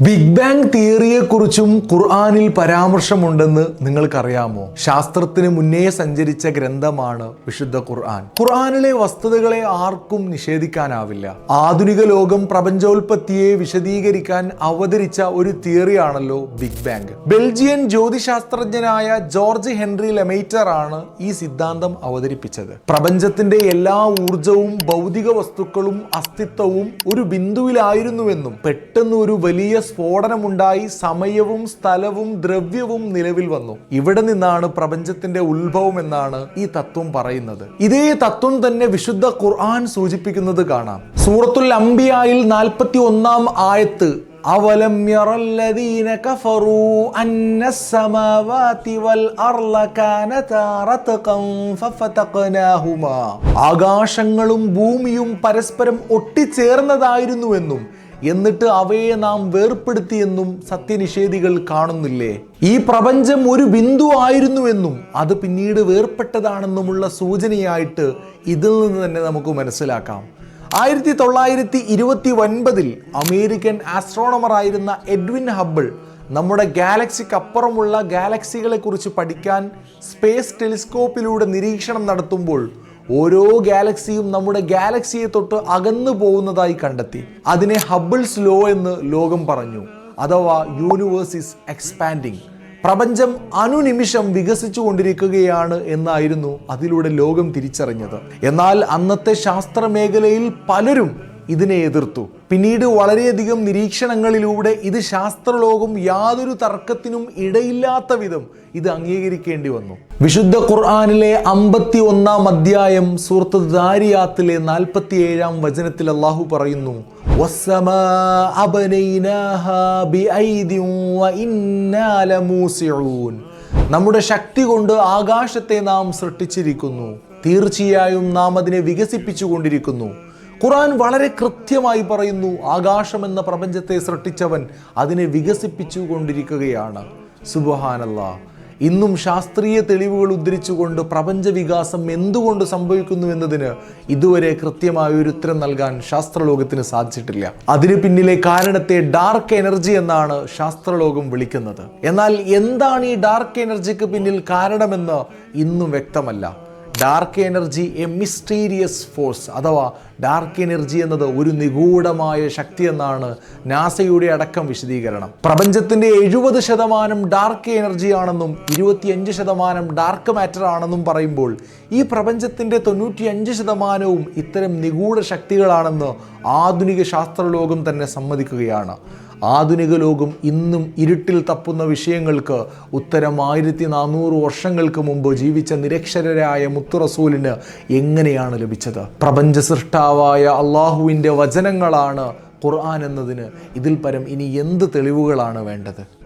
Big bang തിയറിയെക്കുറിച്ചും ഖുർആാനിൽ പരാമർശമുണ്ടെന്ന് നിങ്ങൾക്കറിയാമോ? ശാസ്ത്രത്തിന് മുന്നേ സഞ്ചരിച്ച ഗ്രന്ഥമാണ് വിശുദ്ധ ഖുർആൻ. ഖുർആാനിലെ വസ്തുതകളെ ആർക്കും നിഷേധിക്കാനാവില്ല. ആധുനിക ലോകം പ്രപഞ്ചോൽപത്തിയെ വിശദീകരിക്കാൻ അവതരിച്ച ഒരു തിയറിയാണല്ലോ ബിഗ് ബാങ്. ബെൽജിയൻ ജ്യോതിശാസ്ത്രജ്ഞനായ ജോർജ് ഹെൻറി ലെമൈറ്റർ ആണ് ഈ സിദ്ധാന്തം അവതരിപ്പിച്ചത്. പ്രപഞ്ചത്തിന്റെ എല്ലാ ഊർജവും ഭൗതിക വസ്തുക്കളും അസ്തിത്വവും ഒരു ബിന്ദുവിലായിരുന്നുവെന്നും പെട്ടെന്ന് ഒരു വലിയ സ്ഫോടനമുണ്ടായി സമയവും സ്ഥലവും ദ്രവ്യവും നിലവിൽ വന്നു. ഇവിടെ നിന്നാണ് പ്രപഞ്ചത്തിന്റെ ഉത്ഭവം എന്നാണ് ഈ തത്വം പറയുന്നത്. ഇതേ തത്വം തന്നെ വിശുദ്ധ ഖുർആൻ സൂചിപ്പിക്കുന്നത് കാണാം. സൂറത്തുൽ അംബിയായിൽ നാൽപ്പത്തി ഒന്നാം ആയത്ത് അവലം യറല്ലദീന കഫറൂ വൽ റത്ഖൻ ഫഫതഖ്നാഹുമാ. ആകാശങ്ങളും ഭൂമിയും പരസ്പരം ഒട്ടിച്ചേർന്നതായിരുന്നുവെന്നും എന്നിട്ട് അവയെ നാം വേർപ്പെടുത്തിയെന്നും സത്യനിഷേധികൾ കാണുന്നില്ലേ? ഈ പ്രപഞ്ചം ഒരു ബിന്ദു ആയിരുന്നുവെന്നും അത് പിന്നീട് വേർപ്പെട്ടതാണെന്നുമുള്ള സൂചനയായിട്ട് ഇതിൽ നിന്ന് തന്നെ നമുക്ക് മനസ്സിലാക്കാം. ആയിരത്തി തൊള്ളായിരത്തി ഇരുപത്തി ഒൻപതിൽ അമേരിക്കൻ ആസ്ട്രോണമറായിരുന്ന എഡ്വിൻ ഹബിൾ നമ്മുടെ ഗാലക്സിക്ക് അപ്പുറമുള്ള ഗാലക്സികളെക്കുറിച്ച് പഠിക്കാൻ സ്പേസ് ടെലിസ്കോപ്പിലൂടെ നിരീക്ഷണം നടത്തുമ്പോൾ ഓരോ ഗാലക്സിയും നമ്മുടെ ഗാലക്സിയെ തൊട്ട് അകന്നു പോകുന്നതായി കണ്ടെത്തി. അതിനെ ഹബിൾസ് ലോ എന്ന് ലോകം പറഞ്ഞു അഥവാ യൂണിവേഴ്സ് ഇസ് എക്സ്പാൻഡിങ്. പ്രപഞ്ചം അനുനിമിഷം വികസിച്ചു കൊണ്ടിരിക്കുകയാണ് എന്നായിരുന്നു അതിലൂടെ ലോകം തിരിച്ചറിഞ്ഞത്. എന്നാൽ അന്നത്തെ ശാസ്ത്രമേഖലയിൽ പലരും ഇതിനെ എതിർത്തു. പിന്നീട് വളരെയധികം നിരീക്ഷണങ്ങളിലൂടെ ഇത് ശാസ്ത്രലോകം യാതൊരു തർക്കത്തിനും ഇടയില്ലാത്ത വിധം ഇത് അംഗീകരിക്കേണ്ടി വന്നു. വിശുദ്ധ ഖുർആാനിലെ അമ്പത്തി ഒന്നാം അധ്യായം സൂറത്ത് ദാരിയാത്തിലെ നാൽപ്പത്തി ഏഴാം വചനത്തിൽ അള്ളാഹു പറയുന്നു. നമ്മുടെ ശക്തി കൊണ്ട് ആകാശത്തെ നാം സൃഷ്ടിച്ചിരിക്കുന്നു. തീർച്ചയായും നാം അതിനെ വികസിപ്പിച്ചുകൊണ്ടിരിക്കുന്നു. ഖുറാൻ വളരെ കൃത്യമായി പറയുന്നു ആകാശം എന്ന പ്രപഞ്ചത്തെ സൃഷ്ടിച്ചവൻ അതിനെ വികസിപ്പിച്ചു കൊണ്ടിരിക്കുകയാണ് സുബഹാനല്ല. ഇന്നും ശാസ്ത്രീയ തെളിവുകൾ ഉദ്ധരിച്ചുകൊണ്ട് പ്രപഞ്ച വികാസം എന്തുകൊണ്ട് സംഭവിക്കുന്നു എന്നതിന് ഇതുവരെ കൃത്യമായ ഒരു ഉത്തരം നൽകാൻ ശാസ്ത്രലോകത്തിന് സാധിച്ചിട്ടില്ല. അതിന് പിന്നിലെ കാരണത്തെ ഡാർക്ക് എനർജി എന്നാണ് ശാസ്ത്രലോകം വിളിക്കുന്നത്. എന്നാൽ എന്താണ് ഈ ഡാർക്ക് എനർജിക്ക് പിന്നിൽ കാരണമെന്ന് ഇന്നും വ്യക്തമല്ല. Dark energy a mysterious force അഥവാ ഡാർക്ക് എനർജി എന്നത് ഒരു നിഗൂഢമായ ശക്തി എന്നാണ് നാസയുടെ അടക്കം വിശദീകരണം. പ്രപഞ്ചത്തിന്റെ എഴുപത് ശതമാനം ഡാർക്ക് എനർജി ആണെന്നും ഇരുപത്തിയഞ്ച് ശതമാനം ഡാർക്ക് മാറ്റർ ആണെന്നും പറയുമ്പോൾ ഈ പ്രപഞ്ചത്തിന്റെ തൊണ്ണൂറ്റിയഞ്ച് ശതമാനവും ഇത്തരം നിഗൂഢ ശക്തികളാണെന്ന് ആധുനിക ശാസ്ത്രലോകം തന്നെ സമ്മതിക്കുകയാണ്. ആധുനിക ലോകം ഇന്നും ഇരുട്ടിൽ തപ്പുന്ന വിഷയങ്ങൾക്ക് ഉത്തരം ആയിരത്തി നാനൂറ് വർഷങ്ങൾക്ക് മുമ്പ് ജീവിച്ച നിരക്ഷരരായ മുത്തുറസൂലിന് എങ്ങനെയാണ് ലഭിച്ചത്? പ്രപഞ്ച സൃഷ്ടാവായ അള്ളാഹുവിന്റെ വചനങ്ങളാണ് ഖുർആൻ എന്നതിന് ഇതിൽ പരം ഇനി എന്ത് തെളിവുകളാണ് വേണ്ടത്?